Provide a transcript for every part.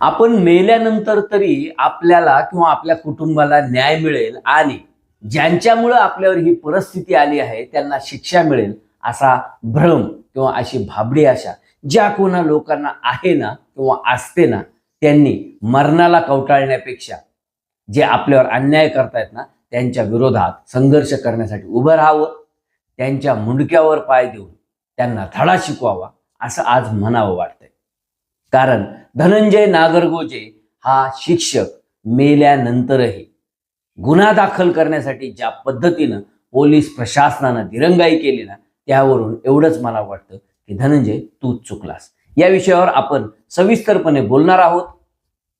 आपण मेल्यानंतर तरी आपल्याला किंवा आपल्या कुटुंबाला न्याय मिळेल आणि ज्यांच्यामुळं आपल्यावर ही परिस्थिती आली आहे त्यांना शिक्षा मिळेल असा भ्रम किंवा अशी भाबडी आशा ज्या कोणा लोकांना आहे ना किंवा असते ना त्यांनी मरणाला कवटाळण्यापेक्षा जे आपल्यावर अन्याय करतायत ना त्यांच्या विरोधात संघर्ष करण्यासाठी उभं राहावं त्यांच्या मुंडक्यावर पाय देऊन त्यांना धडा शिकवावा असं आज म्हणावं वाटतंय. कारण धनंजय नागरगोजे हा शिक्षक मेल्यानंतरही गुन्हा दाखल करण्यासाठी ज्या पद्धतीनं पोलीस प्रशासनानं दिरंगाई केली ना त्यावरून एवढंच मला वाटतं की धनंजय तूच चुकलास. या विषयावर आपण सविस्तरपणे बोलणार आहोत.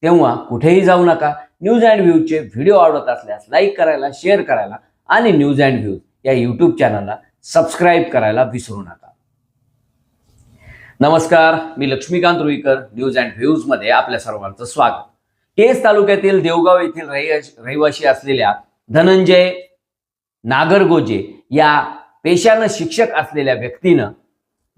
तेव्हा कुठेही जाऊ नका. न्यूज अँड व्ह्यूजचे व्हिडिओ आवडत असल्यास लाईक करायला शेअर करायला आणि न्यूज अँड व्ह्यूज या यूट्यूब चॅनलला सबस्क्राईब करायला विसरू नका. नमस्कार मी लक्ष्मीकांत रुईकर न्यूज अँड व्ह्यूजमध्ये आपल्या सर्वांचं स्वागत. केस तालुक्यातील देवगाव येथील रहिवाशी असलेल्या धनंजय नागरगोजे या पेशानं शिक्षक असलेल्या व्यक्तीनं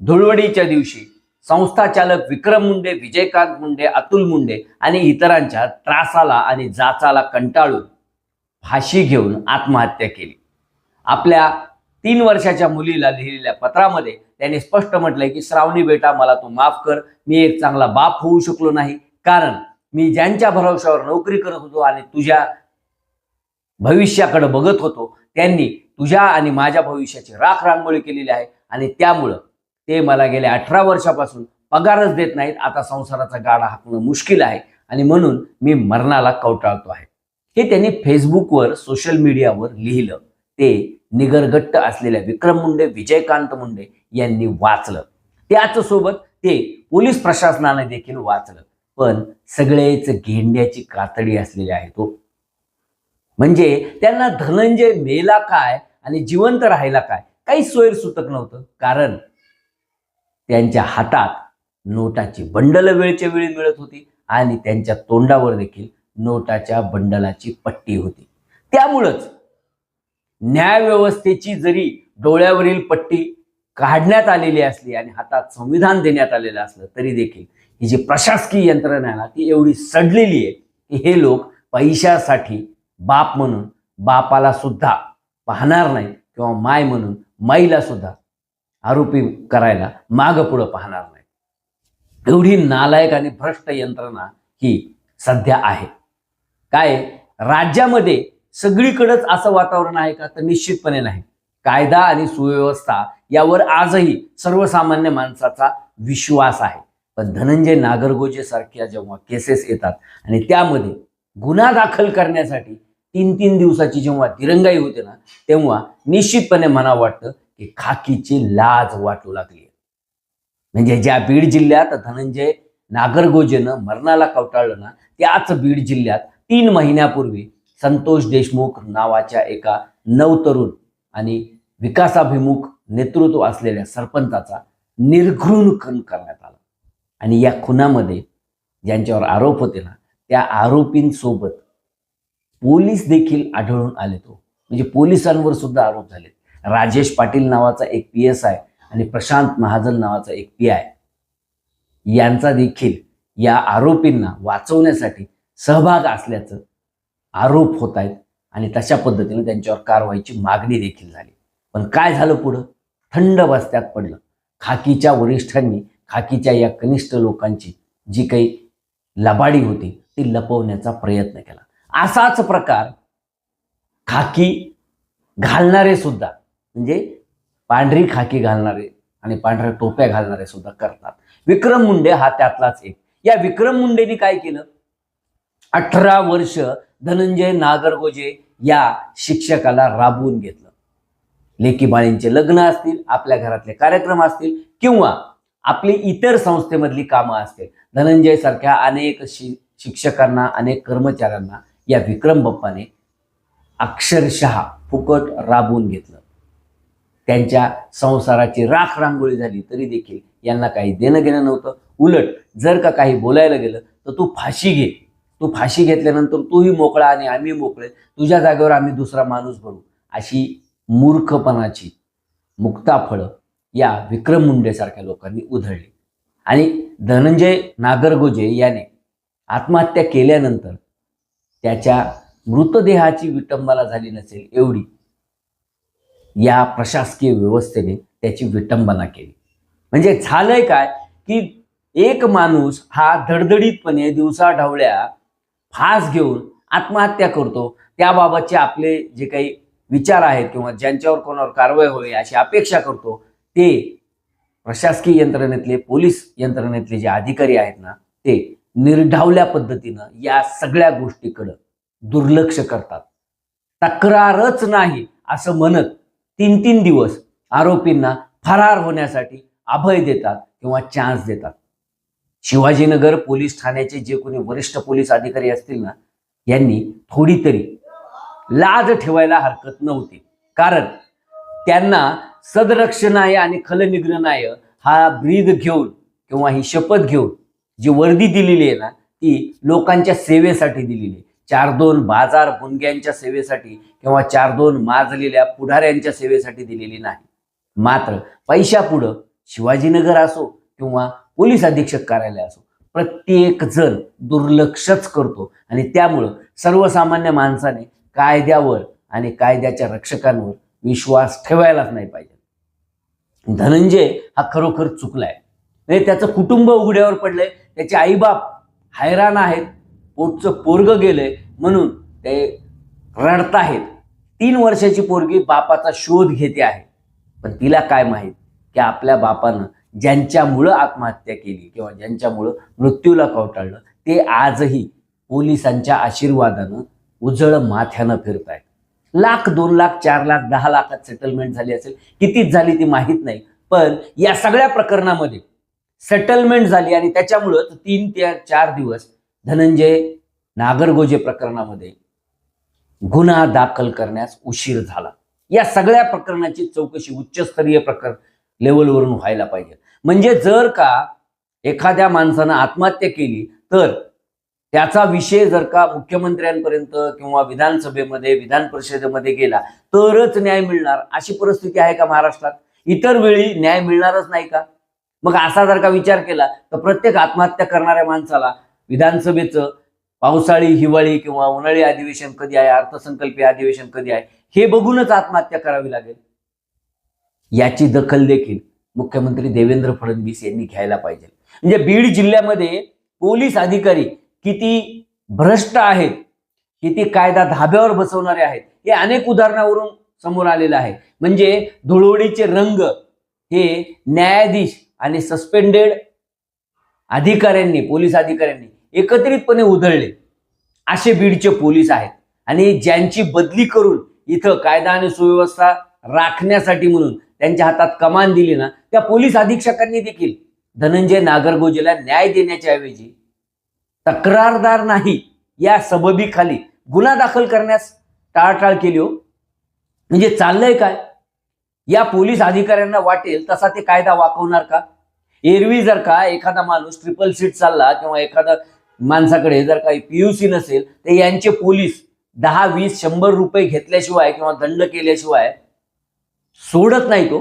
धुळवडीच्या दिवशी संस्थाचालक विक्रम मुंडे विजयकांत मुंडे अतुल मुंडे आणि इतरांच्या त्रासाला आणि जाचाला कंटाळून फाशी घेऊन आत्महत्या केली. आपल्या तीन वर्षाच्या मुलीला लिहिलेल्या पत्रामध्ये त्यांनी स्पष्ट म्हटलंय की श्रावणी बेटा मला तू माफ कर. मी एक चांगला बाप होऊ शकलो नाही. कारण मी ज्यांच्या भरवशावर नोकरी करत होतो आणि तुझ्या भविष्याकडे बघत होतो त्यांनी तुझ्या आणि माझ्या भविष्याची राख रांगोळी केलेली आहे आणि त्यामुळं ते मला गेल्या अठरा वर्षापासून पगारच देत नाहीत. आता संसाराचा गाडा हाकणं मुश्किल आहे आणि म्हणून मी मरणाला कवटाळतो आहे. हे त्यांनी फेसबुकवर सोशल मीडियावर लिहिलं. ते निगरगट्ट असलेल्या विक्रम मुंडे विजयकांत मुंडे यांनी वाचलं. त्याच सोबत ते पोलीस प्रशासनाने देखील वाचलं. पण सगळेच गेंड्याची कातडी असलेली आहे तो हो. म्हणजे त्यांना धनंजय मेला काय आणि जिवंत राहायला काय? काही सोयर सुतक नव्हतं. कारण त्यांच्या हातात नोटाची बंडल वेळच्या वेळी मिळत होती आणि त्यांच्या तोंडावर देखील नोटाच्या बंडलाची पट्टी होती. त्यामुळंच न्यायव्यवस्थेची जरी डोळ्यावरील पट्टी काढण्यात आलेली असली आणि हातात संविधान देण्यात आलेलं असलं तरी देखील ही जी प्रशासकीय यंत्रणा आहे ना ती एवढी सडलेली आहे की हे लोक पैशासाठी बाप म्हणून बापाला सुद्धा पाहणार नाही किंवा माय म्हणून माईला सुद्धा आरोपी करायला मागं पुढं पाहणार नाही. एवढी नालायक आणि भ्रष्ट यंत्रणा ही सध्या आहे. काय? राज्यामध्ये सगळीकडेच असं वातावरण आहे का? तर निश्चितपणे नाही. कायदा आणि सुव्यवस्था यावर आजही सर्वसामान्य माणसाचा विश्वास आहे. पण धनंजय नागरगोजे सारख्या जेव्हा केसेस येतात आणि त्यामध्ये गुन्हा दाखल करण्यासाठी तीन तीन दिवसाची जेव्हा दिरंगाई होते ना तेव्हा निश्चितपणे मला वाटतं की खाकीची लाज वाटू लागली. म्हणजे ज्या बीड जिल्ह्यात धनंजय नागरगोजेनं मरणाला कवटाळलं ना त्याच बीड जिल्ह्यात तीन महिन्यापूर्वी संतोष देशमुख नावाच्या एका नवतरुण आणि विकासाभिमुख नेतृत्व असलेल्या सरपंचाचा निर्घृण खून करण्यात आला. आणि या खुनामध्ये ज्यांच्यावर आरोप होते ना त्या आरोपींसोबत पोलीस देखील आढळून आले तो. म्हणजे पोलिसांवर सुद्धा आरोप झाले राजेश पाटील नावाचा एक पी एस आय आणि प्रशांत महाजन नावाचा एक पी आय यांचा देखील या आरोपींना वाचवण्यासाठी सहभाग असल्याचं आरोप होत आहेत आणि तशा पद्धतीने त्यांच्यावर कारवाईची मागणी देखील झाली. पण काय झालं पुढं? थंड बस्त्यात पडलं. खाकीच्या वरिष्ठांनी खाकीच्या या कनिष्ठ लोकांची जी काही लबाडी होती ती लपवण्याचा प्रयत्न केला. असाच प्रकार खाकी घालणारे सुद्धा म्हणजे पांढरी खाकी घालणारे आणि पांढऱ्या टोप्या घालणारे सुद्धा करतात. विक्रम मुंडे हा त्यातलाच एक. या विक्रम मुंडेनी काय केलं? अठरा वर्ष धनंजय नागरगोजे या शिक्षकाला राबवून घेतलं. लेकी बाळींचे लग्न असतील आपल्या घरातले कार्यक्रम असतील किंवा आपली इतर संस्थेमधली कामं असतील धनंजय सारख्या अनेक शि शिक्षकांना अनेक कर्मचाऱ्यांना या विक्रम बप्पाने अक्षरशः फुकट राबवून घेतलं. त्यांच्या संसाराची राख रांगोळी झाली तरी देखील यांना काही देणं घेणं नव्हतं. उलट जर का काही बोलायला गेलं तर तू फाशी घे. तू फाशी घेतल्यानंतर तूही मोकळा आणि आम्ही मोकळे. तुझ्या जागेवर आम्ही दुसरा माणूस भरू अशी मूर्खपणाची मुक्ताफळं या विक्रम मुंडेसारख्या लोकांनी उधळली. आणि धनंजय नागरगोजे याने आत्महत्या केल्यानंतर त्याच्या मृतदेहाची विटंबना झाली नसेल एवढी या प्रशासकीय व्यवस्थेने त्याची विटंबना केली. म्हणजे झालंय काय की एक माणूस हा धडधडीतपणे दिवसा ढवळ्या फास घेऊन आत्महत्या करतो. त्याबाबतचे आपले जे काही विचार आहेत किंवा ज्यांच्यावर कोणावर कारवाई होईल अशी अपेक्षा करतो ते प्रशासकीय यंत्रणेतले पोलीस यंत्रणेतले जे अधिकारी आहेत ना ते निर्ढावल्या पद्धतीनं या सगळ्या गोष्टीकडं दुर्लक्ष करतात. तक्रारच नाही असं म्हणत तीन तीन दिवस आरोपींना फरार होण्यासाठी अभय देतात किंवा चान्स देतात. शिवाजीनगर पोलीस ठाण्याचे जे कोणी वरिष्ठ पोलीस अधिकारी असतील ना यांनी थोडी तरी लाज ठेवायला हरकत नव्हती. कारण त्यांना सदरक्षणाय आणि खलनिग्रहणाय हा ब्रीद घेऊन किंवा ही शपथ घेऊन जी वर्दी दिलेली आहे ना ती लोकांच्या सेवेसाठी दिलेली आहे. चार दोन बाजार भुंग्यांच्या सेवेसाठी किंवा चार दोन माजलेल्या पुढाऱ्यांच्या सेवेसाठी दिलेली नाही. मात्र पैशापुढं शिवाजीनगर असो किंवा पोलीस अधीक्षक कार्यालय असो. प्रत्येक जण दुर्लक्षच करतो. आणि त्यामुळं सर्वसामान्य माणसाने कायद्यावर आणि कायद्याच्या रक्षकांवर विश्वास ठेवायलाच नाही पाहिजे. धनंजय हा खरोखर चुकलाय. म्हणजे त्याचं कुटुंब उघड्यावर पडलंय. त्याचे आईबाप हैराण आहेत. पोटचं पोरग गेलंय म्हणून ते रडताहेत तीन वर्षाची पोरगी बापाचा शोध घेते आहे. पण तिला काय माहीत की आपल्या बापानं ज्यांच्यामुळं आत्महत्या केली किंवा ज्यांच्यामुळं मृत्यूला कवटाळलं ते आजही पोलिसांच्या आशीर्वादानं उजळ माथ्यानं फिरत आहेत लाख दोन लाख चार लाख दहा लाखात सेटलमेंट झाली असेल कितीच झाली ती माहीत नाही पण या सगळ्या प्रकरणामध्ये सेटलमेंट झाली आणि त्याच्यामुळं तीन ते चार दिवस धनंजय नागरगोजे प्रकरणामध्ये गुन्हा दाखल करण्यास उशीर झाला. या सगळ्या प्रकरणाची चौकशी उच्चस्तरीय प्रकरण लेवलवरून व्हायला पाहिजे. म्हणजे जर का एखाद्या माणसानं आत्महत्या केली तर त्याचा विषय जर का मुख्यमंत्र्यांपर्यंत किंवा विधानसभेमध्ये विधान परिषदेमध्ये गेला तरच न्याय मिळणार. अशी परिस्थिती आहे का महाराष्ट्रात? इतर वेळी न्याय मिळणारच नाही का? मग असा जर का विचार केला तर प्रत्येक आत्महत्या करणाऱ्या माणसाला विधानसभेचं पावसाळी हिवाळी किंवा उन्हाळी अधिवेशन कधी आहे? अर्थसंकल्पीय अधिवेशन कधी आहे? हे बघूनच आत्महत्या करावी लागेल. याची दखल देखील मुख्यमंत्री देवेंद्र फडणवीस यांनी घ्यायला पाहिजे. म्हणजे बीड जिल्ह्यामध्ये पोलीस अधिकारी किती भ्रष्ट आहेत किती कायदा धाब्यावर बसवणारे आहेत हे अनेक उदाहरणावरून समोर आलेलं आहे. म्हणजे धुळवडीचे रंग हे न्यायाधीश आणि सस्पेंडेड अधिकाऱ्यांनी पोलीस अधिकाऱ्यांनी एकत्रितपणे उधळले. असे बीडचे पोलीस आहेत आणि ज्यांची बदली करून इथं कायदा आणि सुव्यवस्था राखण्यासाठी म्हणून त्यांच्या हातात कमान दिली ना त्या पोलीस अधीक्षकांनी देखील धनंजय नागरगोजेला न्याय देण्याच्या ऐवजी तक्रारदार नाही या सबबीखाली गुन्हा दाखल करण्यास टाळाटाळ केली हो. म्हणजे चाललंय काय? या पोलीस अधिकाऱ्यांना वाटेल तसा ते कायदा वाकवणार का? एरवी जर का एखादा माणूस ट्रिपल सीट चालला किंवा एखादा माणसाकडे जर काही पीयूसी नसेल तर यांचे पोलीस दहा वीस शंभर रुपये घेतल्याशिवाय किंवा दंड केल्याशिवाय सोडत नाही तो.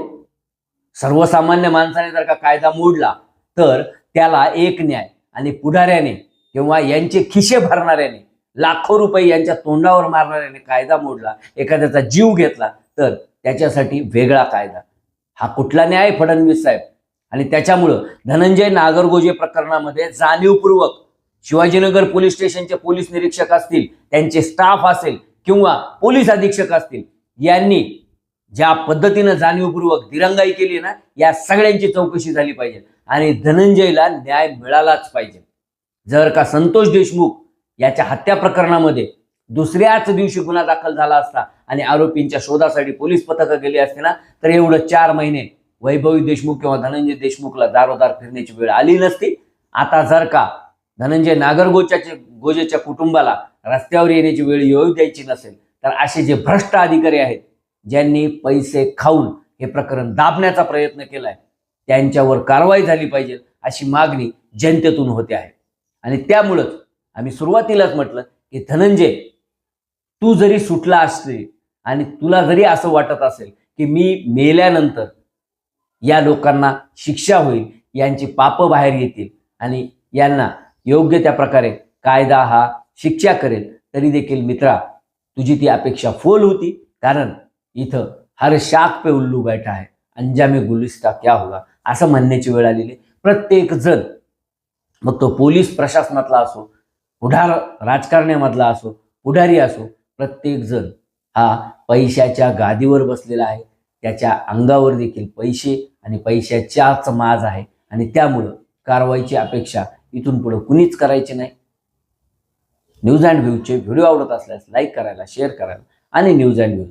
सर्वसामान्य माणसाने जर का कायदा मोडला तर त्याला एक न्याय आणि पुढाऱ्याने किंवा यांचे खिशे भरणाऱ्याने लाखो रुपये यांच्या तोंडावर मारणाऱ्याने कायदा मोडला एखाद्याचा जीव घेतला तर त्याच्यासाठी वेगळा कायदा. हा कुठला न्याय फडणवीस साहेब? आणि त्याच्यामुळं धनंजय नागरगोजे प्रकरणामध्ये जाणीवपूर्वक शिवाजीनगर पोलीस स्टेशनचे पोलीस निरीक्षक असतील त्यांचे स्टाफ असेल किंवा पोलीस अधीक्षक असतील यांनी ज्या पद्धतीनं जाणीवपूर्वक दिरंगाई केली ना या सगळ्यांची चौकशी झाली पाहिजे. आणि धनंजयला न्याय मिळालाच पाहिजे. जर का संतोष देशमुख याच्या हत्या प्रकरणामध्ये दुसऱ्याच दिवशी गुन्हा दाखल झाला असता आणि आरोपींच्या शोधासाठी पोलीस पथकं गेली असते ना तर एवढं चार महिने वैभवी देशमुख किंवा धनंजय देशमुखला दारोदार फिरण्याची वेळ आली नसती. आता जर का धनंजय नागरगोच्याचे गोजेच्या कुटुंबाला रस्त्यावर येण्याची वेळ येऊ द्यायची नसेल तर असे जे भ्रष्ट अधिकारी आहेत ज्यांनी पैसे खाऊन हे प्रकरण दाबण्याचा प्रयत्न केलाय त्यांच्यावर कारवाई झाली पाहिजे अशी मागणी जनतेतून होते आहे. आणि त्यामुळंच आम्ही सुरुवातीलाच म्हटलं की धनंजय तू जरी सुटला असली आणि तुला जरी असं वाटत असेल की मी मेल्यानंतर या लोकांना शिक्षा होईल यांची पापं बाहेर येतील आणि यांना योग्य त्या प्रकारे कायदा हा शिक्षा करेल तरी देखील मित्रा तुझी ती अपेक्षा फोल होती. कारण इथं हर शाख पे उल्लू बैठा है अंजामे गुलिस्ता क्या होगा? असं म्हणण्याची वेळ आलेली प्रत्येक जण मग तो पोलीस प्रशासनातला असो पुढार राजकारण्यामधला असो पुढारी असो प्रत्येक जण हा पैशाच्या गादीवर बसलेला आहे. त्याच्या अंगावर देखील पैसे आणि पैशाच्याच माज आहे. आणि त्यामुळं कारवाईची अपेक्षा इथून पुढे कुणीच करायची नाही. न्यूज अँड व्ह्यूजचे व्हिडिओ आवडत असल्यास लाईक करायला शेअर करायला आणि न्यूज अँड व्ह्यूज.